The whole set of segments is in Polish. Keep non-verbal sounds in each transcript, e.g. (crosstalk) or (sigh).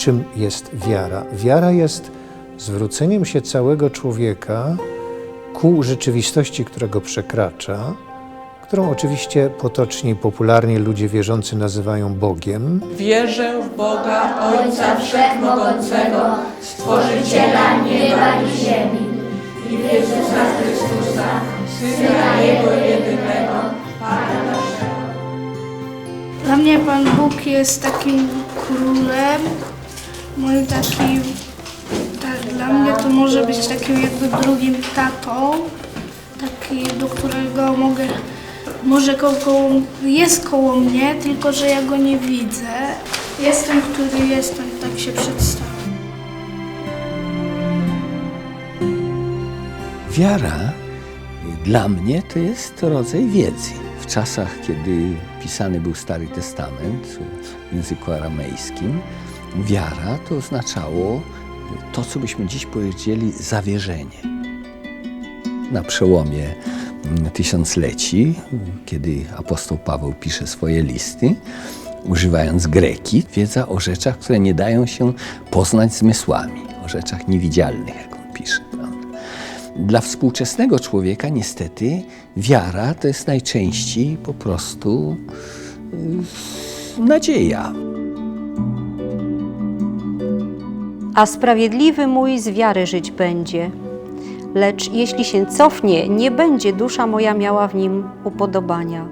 czym jest wiara. Wiara jest zwróceniem się całego człowieka ku rzeczywistości, którego przekracza, którą oczywiście potocznie i popularnie ludzie wierzący nazywają Bogiem. Wierzę w Boga, Ojca Wszechmogącego, Stworzyciela nieba i ziemi i w Jezusa Chrystusa, Syna Jego jedynego, Pana naszego. Dla mnie Pan Bóg jest takim królem, moim takim, tak, dla mnie to może być takim jakby drugim tatą, taki, do którego mogę, może ko- koło, jest koło mnie, tylko że ja go nie widzę. Jestem, który jestem, tak się przedstawiam. Wiara dla mnie to jest rodzaj wiedzy. W czasach, kiedy pisany był Stary Testament w języku aramejskim, wiara to oznaczało to, co byśmy dziś powiedzieli, zawierzenie. Na przełomie tysiącleci, kiedy apostoł Paweł pisze swoje listy, używając greki, wiedza o rzeczach, które nie dają się poznać zmysłami, o rzeczach niewidzialnych, jak on pisze. Dla współczesnego człowieka niestety wiara to jest najczęściej po prostu y, nadzieja. A sprawiedliwy mój z wiary żyć będzie. Lecz jeśli się cofnie, nie będzie dusza moja miała w nim upodobania.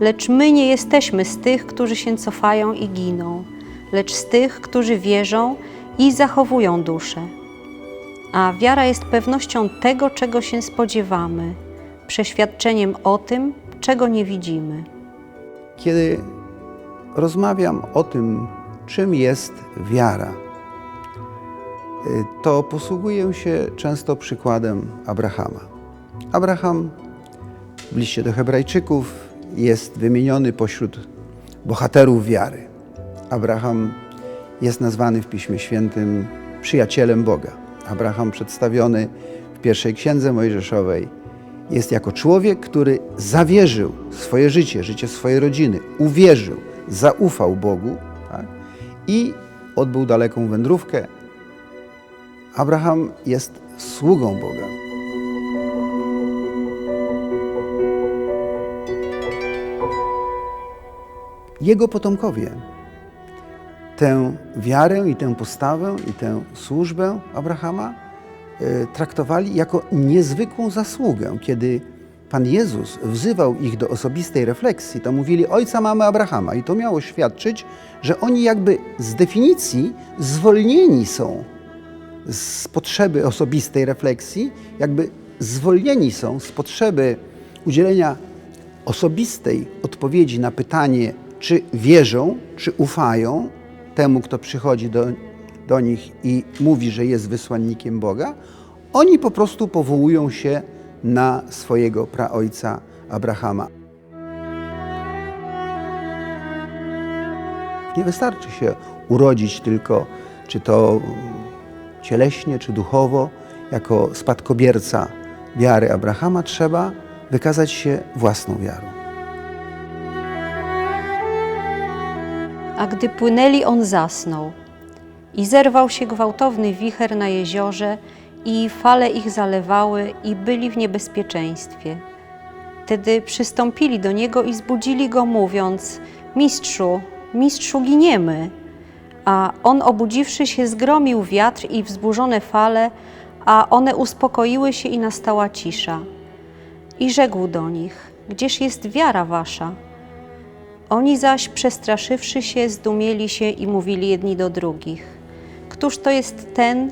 Lecz my nie jesteśmy z tych, którzy się cofają i giną, lecz z tych, którzy wierzą i zachowują duszę. A wiara jest pewnością tego, czego się spodziewamy, przeświadczeniem o tym, czego nie widzimy. Kiedy rozmawiam o tym, czym jest wiara, to posługuję się często przykładem Abrahama. Abraham w liście do Hebrajczyków jest wymieniony pośród bohaterów wiary. Abraham jest nazwany w Piśmie Świętym przyjacielem Boga. Abraham przedstawiony w pierwszej księdze Mojżeszowej jest jako człowiek, który zawierzył swoje życie, życie swojej rodziny, uwierzył, zaufał Bogu tak? i odbył daleką wędrówkę. Abraham jest sługą Boga. Jego potomkowie tę wiarę i tę postawę i tę służbę Abrahama e, traktowali jako niezwykłą zasługę. Kiedy Pan Jezus wzywał ich do osobistej refleksji, to mówili ojca mamy Abrahama i to miało świadczyć, że oni jakby z definicji zwolnieni są z potrzeby osobistej refleksji, jakby zwolnieni są z potrzeby udzielenia osobistej odpowiedzi na pytanie, czy wierzą, czy ufają temu, kto przychodzi do, do nich i mówi, że jest wysłannikiem Boga, oni po prostu powołują się na swojego praojca Abrahama. Nie wystarczy się urodzić tylko, czy to cieleśnie, czy duchowo, jako spadkobierca wiary Abrahama, trzeba wykazać się własną wiarą. A gdy płynęli, on zasnął. I zerwał się gwałtowny wicher na jeziorze, i fale ich zalewały, i byli w niebezpieczeństwie. Wtedy przystąpili do niego i zbudzili go, mówiąc: Mistrzu, mistrzu, giniemy. A on, obudziwszy się, zgromił wiatr i wzburzone fale, a one uspokoiły się i nastała cisza. I rzekł do nich: Gdzież jest wiara wasza? Oni zaś, przestraszywszy się, zdumieli się i mówili jedni do drugich: Któż to jest ten,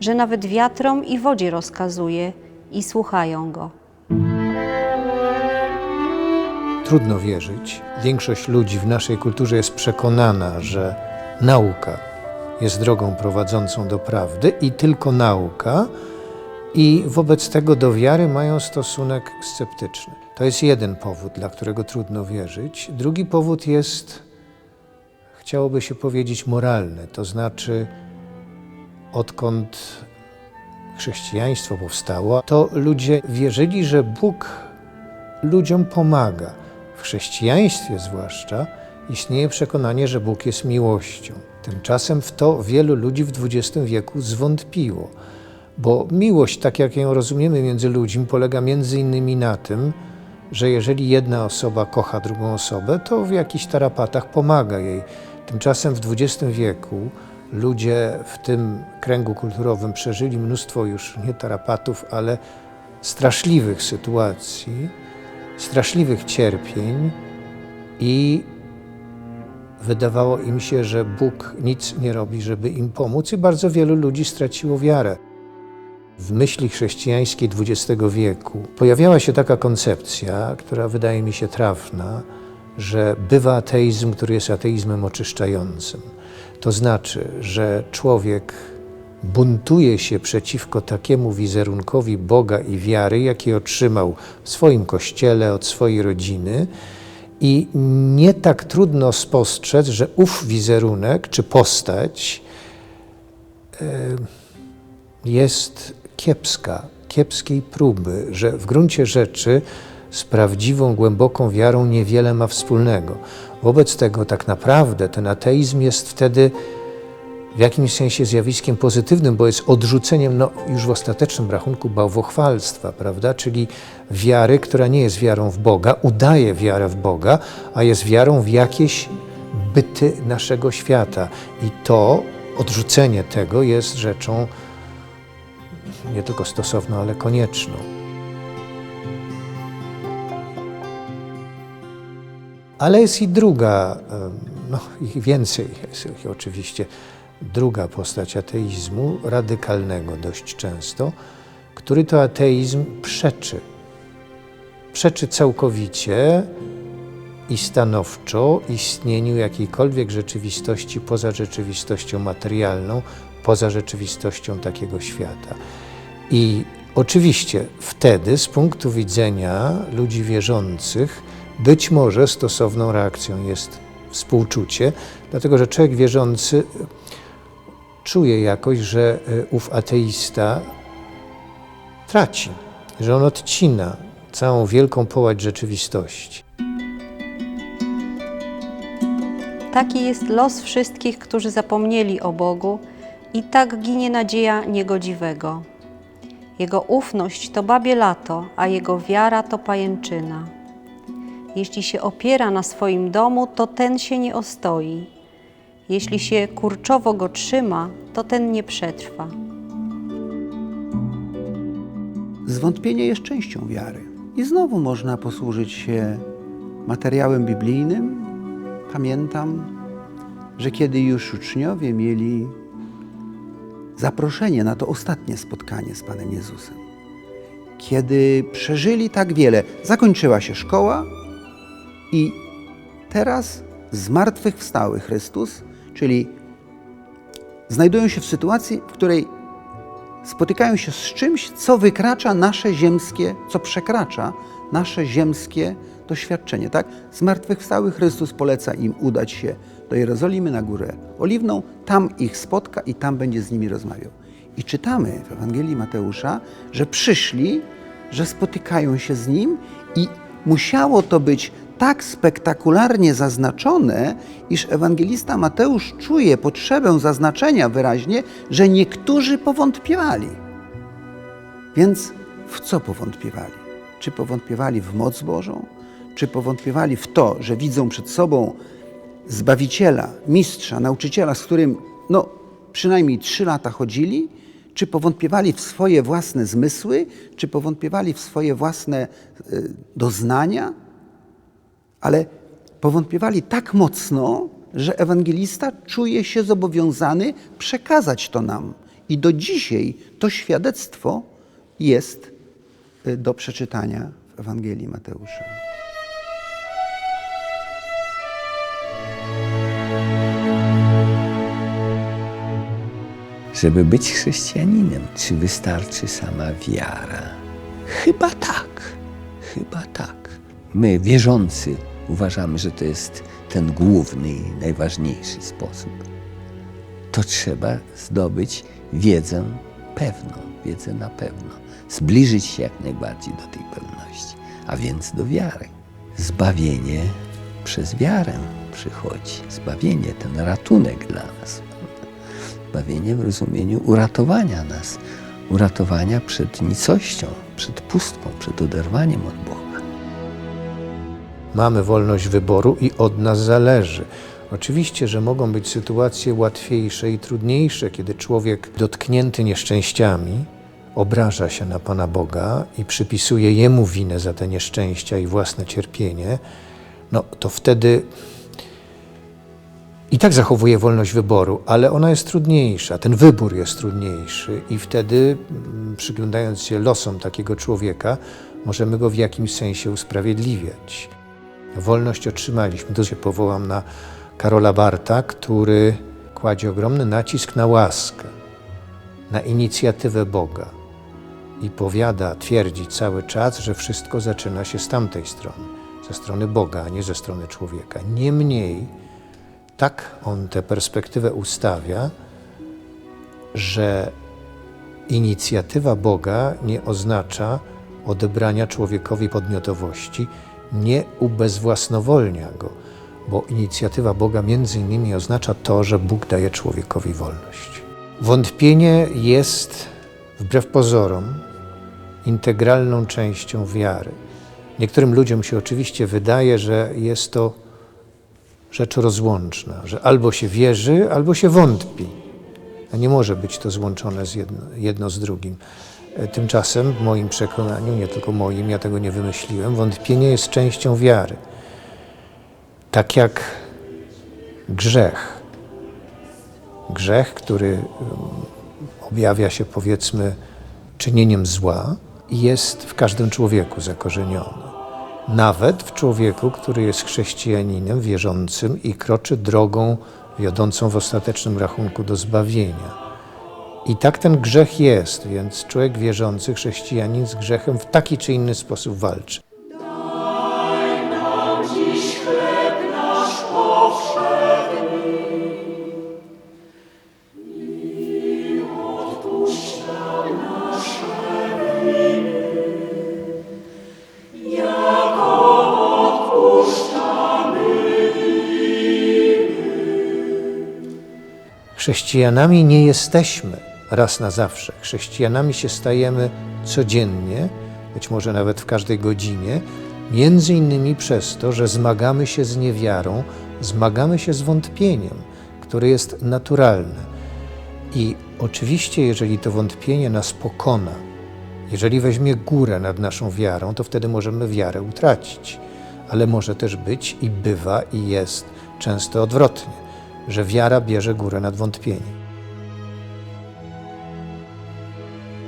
że nawet wiatrom i wodzie rozkazuje i słuchają go? Trudno wierzyć. Większość ludzi w naszej kulturze jest przekonana, że nauka jest drogą prowadzącą do prawdy i tylko nauka, i wobec tego do wiary mają stosunek sceptyczny. To jest jeden powód, dla którego trudno wierzyć. Drugi powód jest, chciałoby się powiedzieć, moralny, to znaczy, odkąd chrześcijaństwo powstało, to ludzie wierzyli, że Bóg ludziom pomaga. W chrześcijaństwie zwłaszcza istnieje przekonanie, że Bóg jest miłością. Tymczasem w to wielu ludzi w XX wieku zwątpiło, bo miłość, tak jak ją rozumiemy między ludźmi, polega między innymi na tym, że jeżeli jedna osoba kocha drugą osobę, to w jakichś tarapatach pomaga jej. Tymczasem w XX wieku ludzie w tym kręgu kulturowym przeżyli mnóstwo już nie tarapatów, ale straszliwych sytuacji, straszliwych cierpień i wydawało im się, że Bóg nic nie robi, żeby im pomóc, i bardzo wielu ludzi straciło wiarę. W myśli chrześcijańskiej XX wieku pojawiała się taka koncepcja, która wydaje mi się trafna, że bywa ateizm, który jest ateizmem oczyszczającym. To znaczy, że człowiek buntuje się przeciwko takiemu wizerunkowi Boga i wiary, jaki otrzymał w swoim kościele, od swojej rodziny. I nie tak trudno spostrzec, że ów wizerunek czy postać jest kiepska, kiepskiej próby, że w gruncie rzeczy z prawdziwą, głęboką wiarą niewiele ma wspólnego. Wobec tego tak naprawdę ten ateizm jest wtedy w jakimś sensie zjawiskiem pozytywnym, bo jest odrzuceniem, no już w ostatecznym rachunku, bałwochwalstwa, prawda? Czyli wiary, która nie jest wiarą w Boga, udaje wiarę w Boga, a jest wiarą w jakieś byty naszego świata. I to, odrzucenie tego jest rzeczą nie tylko stosowną, ale konieczną. Ale jest i druga, no ich więcej, jest oczywiście, druga postać ateizmu, radykalnego dość często, który to ateizm przeczy. Przeczy całkowicie i stanowczo istnieniu jakiejkolwiek rzeczywistości poza rzeczywistością materialną, poza rzeczywistością takiego świata. I oczywiście wtedy, z punktu widzenia ludzi wierzących, być może stosowną reakcją jest współczucie, dlatego że człowiek wierzący czuje jakoś, że y, ów ateista traci, że on odcina całą wielką połać rzeczywistości. Taki jest los wszystkich, którzy zapomnieli o Bogu i tak ginie nadzieja niegodziwego. Jego ufność to babie lato, a jego wiara to pajęczyna. Jeśli się opiera na swoim domu, to ten się nie ostoi. Jeśli się kurczowo go trzyma, to ten nie przetrwa. Zwątpienie jest częścią wiary. I znowu można posłużyć się materiałem biblijnym. Pamiętam, że kiedy już uczniowie mieli zaproszenie na to ostatnie spotkanie z Panem Jezusem, kiedy przeżyli tak wiele, zakończyła się szkoła i teraz zmartwychwstały Chrystus, czyli znajdują się w sytuacji, w której spotykają się z czymś, co wykracza nasze ziemskie, co przekracza nasze ziemskie doświadczenie. Tak? Zmartwychwstały Chrystus poleca im udać się do Jerozolimy na Górę Oliwną, tam ich spotka i tam będzie z nimi rozmawiał. I czytamy w Ewangelii Mateusza, że przyszli, że spotykają się z nim i musiało to być tak spektakularnie zaznaczone, iż ewangelista Mateusz czuje potrzebę zaznaczenia wyraźnie, że niektórzy powątpiewali. Więc w co powątpiewali? Czy powątpiewali w moc Bożą? Czy powątpiewali w to, że widzą przed sobą Zbawiciela, mistrza, nauczyciela, z którym no, przynajmniej trzy lata chodzili? Czy powątpiewali w swoje własne zmysły? Czy powątpiewali w swoje własne y, doznania? Ale powątpiewali tak mocno, że ewangelista czuje się zobowiązany przekazać to nam. I do dzisiaj to świadectwo jest y, do przeczytania w Ewangelii Mateusza. Żeby być chrześcijaninem, czy wystarczy sama wiara? Chyba tak, chyba tak. My, wierzący, uważamy, że to jest ten główny i najważniejszy sposób. To trzeba zdobyć wiedzę pewną, wiedzę na pewno. Zbliżyć się jak najbardziej do tej pewności, a więc do wiary. Zbawienie przez wiarę przychodzi. Zbawienie, ten ratunek dla nas. zbawienie w rozumieniu uratowania nas, uratowania przed nicością, przed pustką, przed oderwaniem od Boga. Mamy wolność wyboru i od nas zależy. Oczywiście, że mogą być sytuacje łatwiejsze i trudniejsze, kiedy człowiek dotknięty nieszczęściami obraża się na Pana Boga i przypisuje Jemu winę za te nieszczęścia i własne cierpienie, no to wtedy i tak zachowuje wolność wyboru, ale ona jest trudniejsza, ten wybór jest trudniejszy i wtedy, mm, przyglądając się losom takiego człowieka, możemy go w jakimś sensie usprawiedliwiać. Wolność otrzymaliśmy. Tu się powołam na Karola Barta, który kładzie ogromny nacisk na łaskę, na inicjatywę Boga i powiada, twierdzi cały czas, że wszystko zaczyna się z tamtej strony, ze strony Boga, a nie ze strony człowieka. Niemniej, tak on tę perspektywę ustawia, że inicjatywa Boga nie oznacza odebrania człowiekowi podmiotowości, nie ubezwłasnowolnia go, bo inicjatywa Boga między innymi oznacza to, że Bóg daje człowiekowi wolność. Wątpienie jest, wbrew pozorom, integralną częścią wiary. Niektórym ludziom się oczywiście wydaje, że jest to rzecz rozłączna, że albo się wierzy, albo się wątpi. A nie może być to złączone jedno, jedno z drugim. E, Tymczasem, w moim przekonaniu, nie tylko moim, ja tego nie wymyśliłem, wątpienie jest częścią wiary. Tak jak grzech. Grzech, który objawia się, powiedzmy, czynieniem zła, jest w każdym człowieku zakorzeniony. Nawet w człowieku, który jest chrześcijaninem, wierzącym i kroczy drogą wiodącą w ostatecznym rachunku do zbawienia. I tak ten grzech jest, więc człowiek wierzący, chrześcijanin z grzechem w taki czy inny sposób walczy. Chrześcijanami nie jesteśmy raz na zawsze. Chrześcijanami się stajemy codziennie, być może nawet w każdej godzinie, między innymi przez to, że zmagamy się z niewiarą, zmagamy się z wątpieniem, które jest naturalne. I oczywiście, jeżeli to wątpienie nas pokona, jeżeli weźmie górę nad naszą wiarą, to wtedy możemy wiarę utracić. Ale może też być i bywa i jest często odwrotnie, że wiara bierze górę nad wątpieniem.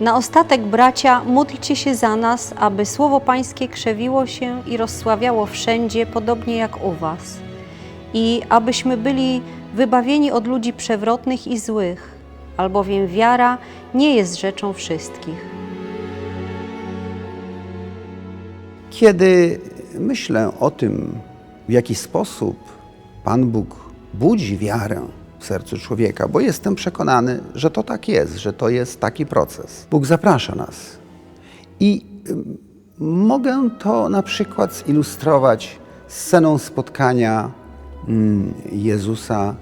Na ostatek, bracia, módlcie się za nas, aby słowo Pańskie krzewiło się i rozsławiało wszędzie, podobnie jak u Was, i abyśmy byli wybawieni od ludzi przewrotnych i złych, albowiem wiara nie jest rzeczą wszystkich. Kiedy myślę o tym, w jaki sposób Pan Bóg budzi wiarę w sercu człowieka, bo jestem przekonany, że to tak jest, że to jest taki proces. Bóg zaprasza nas. I ym, mogę to na przykład zilustrować sceną spotkania mm, Jezusa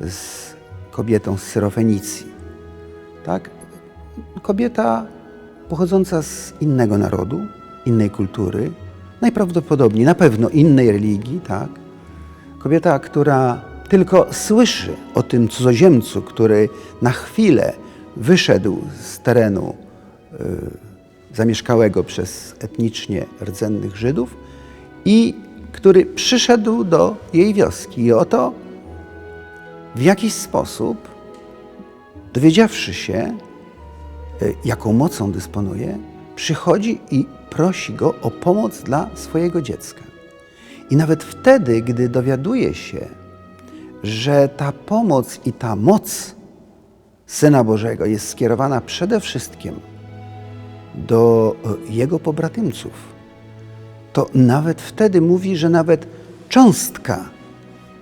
z kobietą z Syrofenicji. Tak? Kobieta pochodząca z innego narodu, innej kultury, najprawdopodobniej na pewno innej religii, tak? Kobieta, która tylko słyszy o tym cudzoziemcu, który na chwilę wyszedł z terenu y, zamieszkałego przez etnicznie rdzennych Żydów i który przyszedł do jej wioski. I oto w jakiś sposób, dowiedziawszy się, y, jaką mocą dysponuje, przychodzi i prosi go o pomoc dla swojego dziecka. I nawet wtedy, gdy dowiaduje się, że ta pomoc i ta moc Syna Bożego jest skierowana przede wszystkim do e, jego pobratymców, to nawet wtedy mówi, że nawet cząstka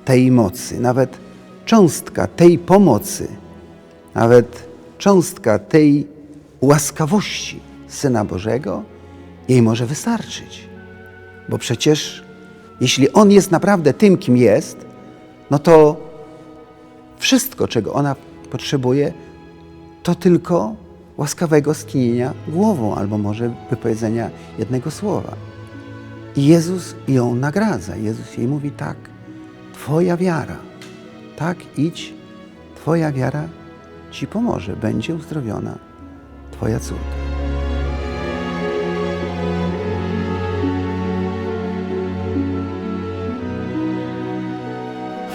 tej mocy, nawet cząstka tej pomocy, nawet cząstka tej łaskawości Syna Bożego jej może wystarczyć. Bo przecież jeśli On jest naprawdę tym, kim jest, no to wszystko, czego ona potrzebuje to tylko łaskawego skinienia głową albo może wypowiedzenia jednego słowa. I Jezus ją nagradza. Jezus jej mówi tak, Twoja wiara, tak idź, Twoja wiara Ci pomoże, będzie uzdrowiona Twoja córka.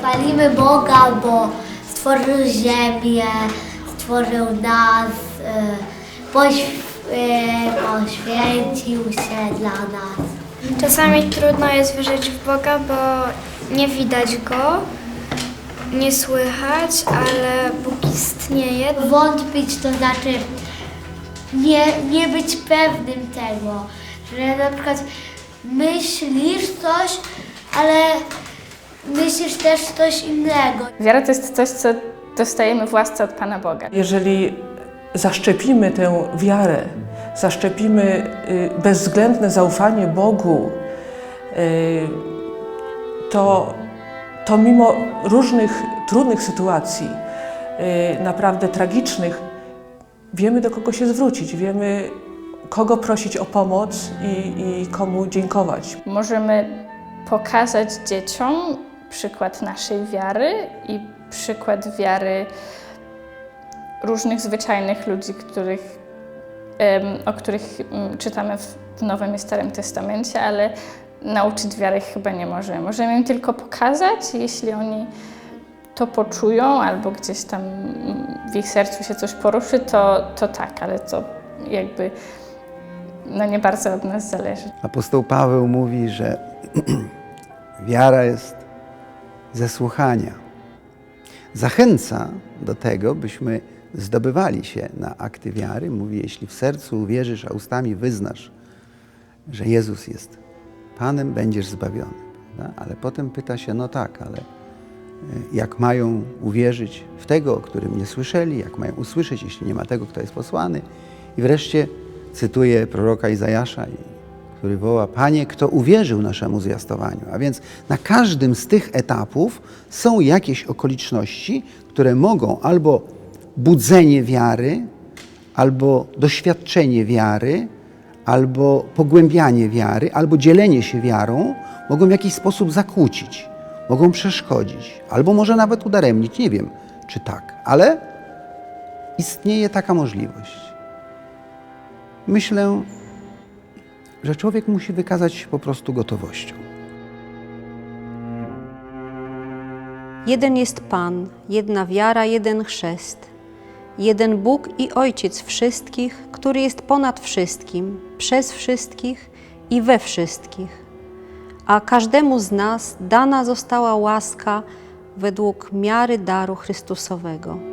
Chwalimy Boga, bo stworzył ziemię, stworzył nas, pośw- y, poświęcił się dla nas. Czasami trudno jest wierzyć w Boga, bo nie widać Go, nie słychać, ale Bóg istnieje. Wątpić to znaczy nie, nie być pewnym tego, że na przykład myślisz coś, ale myślisz też coś innego. Wiara to jest coś, co dostajemy w łasce od Pana Boga. Jeżeli zaszczepimy tę wiarę, zaszczepimy y, bezwzględne zaufanie Bogu, y, to, to mimo różnych trudnych sytuacji, y, naprawdę tragicznych, wiemy do kogo się zwrócić, wiemy kogo prosić o pomoc i, i komu dziękować. Możemy pokazać dzieciom przykład naszej wiary i przykład wiary różnych zwyczajnych ludzi, których, o których mm, czytamy w w Nowym i Starym Testamencie, ale nauczyć wiary chyba nie możemy. Możemy im tylko pokazać, jeśli oni to poczują albo gdzieś tam mm, w ich sercu się coś poruszy, to, to tak, ale to jakby no nie bardzo od nas zależy. Apostoł Paweł mówi, że (clears throat) wiara jest ze słuchania. Zachęca do tego, byśmy zdobywali się na akty wiary. Mówi, jeśli w sercu uwierzysz, a ustami wyznasz, że Jezus jest Panem, będziesz zbawiony. Prawda? Ale potem pyta się, no tak, ale y, jak mają uwierzyć w tego, o którym nie słyszeli, jak mają usłyszeć, jeśli nie ma tego, kto jest posłany. I wreszcie cytuję proroka Izajasza, który woła, Panie, kto uwierzył naszemu zwiastowaniu. A więc na każdym z tych etapów są jakieś okoliczności, które mogą albo budzenie wiary, albo doświadczenie wiary, albo pogłębianie wiary, albo dzielenie się wiarą, mogą w jakiś sposób zakłócić, mogą przeszkodzić, albo może nawet udaremnić. Nie wiem, czy tak, ale istnieje taka możliwość. Myślę, że człowiek musi wykazać się po prostu gotowością. Jeden jest Pan, jedna wiara, jeden chrzest. Jeden Bóg i Ojciec wszystkich, który jest ponad wszystkim, przez wszystkich i we wszystkich. A każdemu z nas dana została łaska według miary daru Chrystusowego.